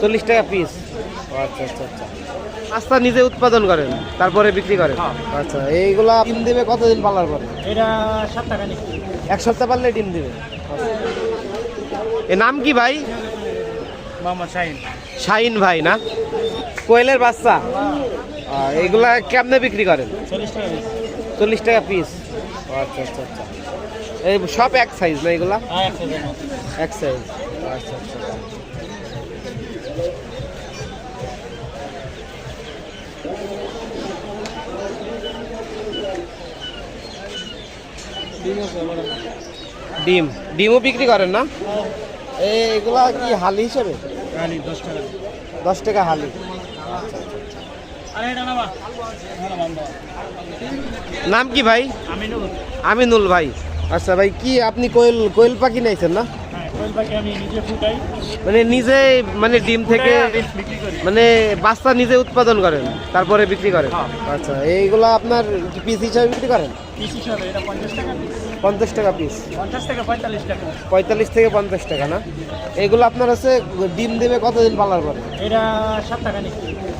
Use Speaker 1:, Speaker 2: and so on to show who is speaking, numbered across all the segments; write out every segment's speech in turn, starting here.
Speaker 1: চল্লিশ টাকা পিস আচ্ছা আচ্ছা আচ্ছা। আস্তা নিজে উৎপাদন করেন তারপরে বিক্রি করেন।
Speaker 2: হ্যাঁ।
Speaker 1: আচ্ছা এইগুলা ডিম দেবে কতদিন পালার পরে?
Speaker 2: এটা নিচ্ছি।
Speaker 1: এক সপ্তাহ পারলে ডিম দেবে। এ নাম কি ভাই?
Speaker 2: মোহাম্মদ শাহিন।
Speaker 1: শাহিন ভাই না? কোয়েলের বাচ্চা। এগুলা কেমনে বিক্রি করেন?
Speaker 2: চল্লিশ টাকা পিস
Speaker 1: চল্লিশ টাকা পিস আচ্ছা আচ্ছা আচ্ছা। এই সব এক সাইজ না এগুলা?
Speaker 2: হ্যাঁ
Speaker 1: এক সাইজ আচ্ছা আচ্ছা আচ্ছা। ডিম ডিমও বিক্রি করেন না? এই এগুলা কি হালি হিসেবে?
Speaker 2: দশ টাকা।
Speaker 1: দশ টাকা হালি।
Speaker 2: আরে এটা নামা
Speaker 1: কি ভাই? আমিনুল ভাই। আচ্ছা ভাই কি আপনি কোয়েল কোয়েল পাখি নিয়েছেন না? মানে নিজে মানে ডিম থেকে মানে বাচ্চা নিজে উৎপাদন করেন তারপরে বিক্রি করেন।
Speaker 2: হ্যাঁ।
Speaker 1: আচ্ছা এইগুলো আপনার পিস হিসাবে বিক্রি করেন?
Speaker 2: পঞ্চাশ টাকা পিস। পঁয়তাল্লিশ
Speaker 1: থেকে পঞ্চাশ টাকা না? এগুলো আপনার হচ্ছে ডিম দেবে কতদিন পালার পরে?
Speaker 2: এটা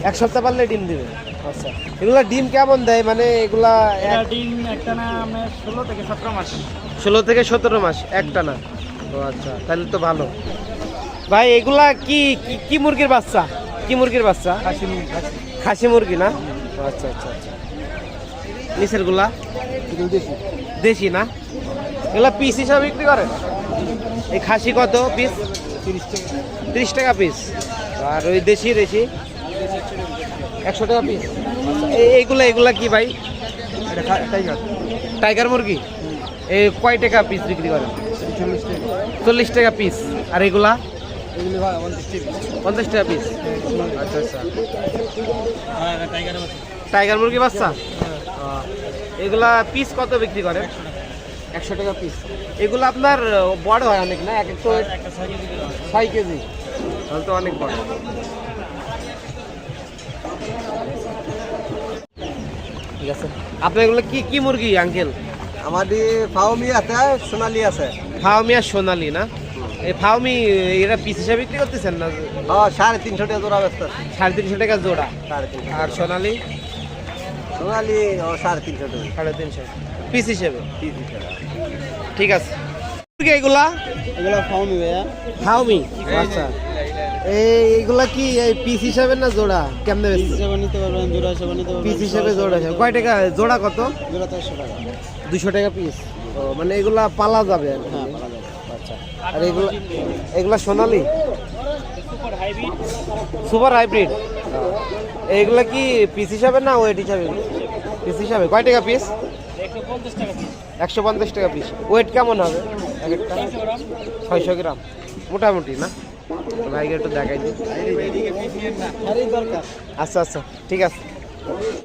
Speaker 1: এক সপ্তাহ পারলে ডিম দেবে। আচ্ছা এগুলা ডিম কেমন দেয়? মানে এগুলা
Speaker 2: ডিম একটা না ষোলো থেকে সতেরো মাস।
Speaker 1: ষোলো থেকে সতেরো মাস একটা না ও আচ্ছা তাহলে তো ভালো। ভাই এগুলা কি কি- মুরগির বাচ্চা? কি মুরগির বাচ্চা?
Speaker 2: খাসি মুরগি, খাসি।
Speaker 1: মুরগি না? আচ্ছা আচ্ছা আচ্ছা। নিচেরগুলা
Speaker 2: দেশি।
Speaker 1: দেশি না? এগুলা পিস হিসাবে বিক্রি করেন? এই খাসি কত পিস
Speaker 2: তিরিশ টাকা।
Speaker 1: টাকা পিস আর ওই দেশি দেশি? একশো টাকা পিস এই- এইগুলা এগুলা কি ভাই?
Speaker 2: টাইগার।
Speaker 1: টাইগার মুরগি? এই কয় টাকা পিস বিক্রি করেন?
Speaker 2: চল্লিশ টাকা
Speaker 1: পিস আর এগুলা?
Speaker 2: পঞ্চাশ টাকা
Speaker 1: পিস আচ্ছা আচ্ছা।
Speaker 2: হ্যাঁ
Speaker 1: টাইগার মুরগি। বাচ্চা? এগুলা পিস কত বিক্রি করে? একশো টাকা। পিস এগুলো আপনার বড় হয় অনেক না? এক এক
Speaker 2: একটা ছয় কেজি করে
Speaker 1: ছয় কেজি। তাহলে তো অনেক বড়। ঠিক আছে। আপনার এগুলো কি কি মুরগি আঙ্কেল
Speaker 3: আমাদের ফাউমি আছে সোনালি আছে।
Speaker 1: ফাউমি আর সোনালি না? এই ফাউমি এরা পিস হিসাবে বিক্রি করতেছেন না?
Speaker 3: সাড়ে তিনশো টাকা জোড়া ব্যস্ত
Speaker 1: সাড়ে তিনশো টাকা জোড়া। আর সোনালি?
Speaker 3: সোনালি সাড়ে তিনশো টাকা।
Speaker 1: সাড়ে তিনশো। পিস হিসেবে? ঠিক আছে। মুরগি এগুলা?
Speaker 3: ফাউমি ভাইয়া।
Speaker 1: ফাউমি আচ্ছা। এই এগুলা কি এই পিস হিসাবে না জোড়া? কেমনে
Speaker 3: হিসেবে নিতে পারবেন জোড়া হিসেবে নিতে
Speaker 1: পিস হিসেবে জোড়া হিসাবে। কয় টাকা? জোড়া কত?
Speaker 3: জোড়া টাকা।
Speaker 1: দুশো টাকা পিস। মানে এগুলা পালা যাবে আর।
Speaker 3: হ্যাঁ
Speaker 1: আচ্ছা। আর এগুলা এগুলা সোনালি?
Speaker 2: সুপার হাইব্রিড
Speaker 1: এইগুলা কি পিস হিসাবে না ওয়েট হিসাবে? পিস হিসাবে। কয় টাকা পিস
Speaker 2: একশো পঞ্চাশ টাকা পিস
Speaker 1: ওয়েট কেমন হবে? এক একটা ছয়শো গ্রাম। মোটামুটি না? ভাইকে একটু দেখাই দিই। আচ্ছা আচ্ছা। ঠিক আছে।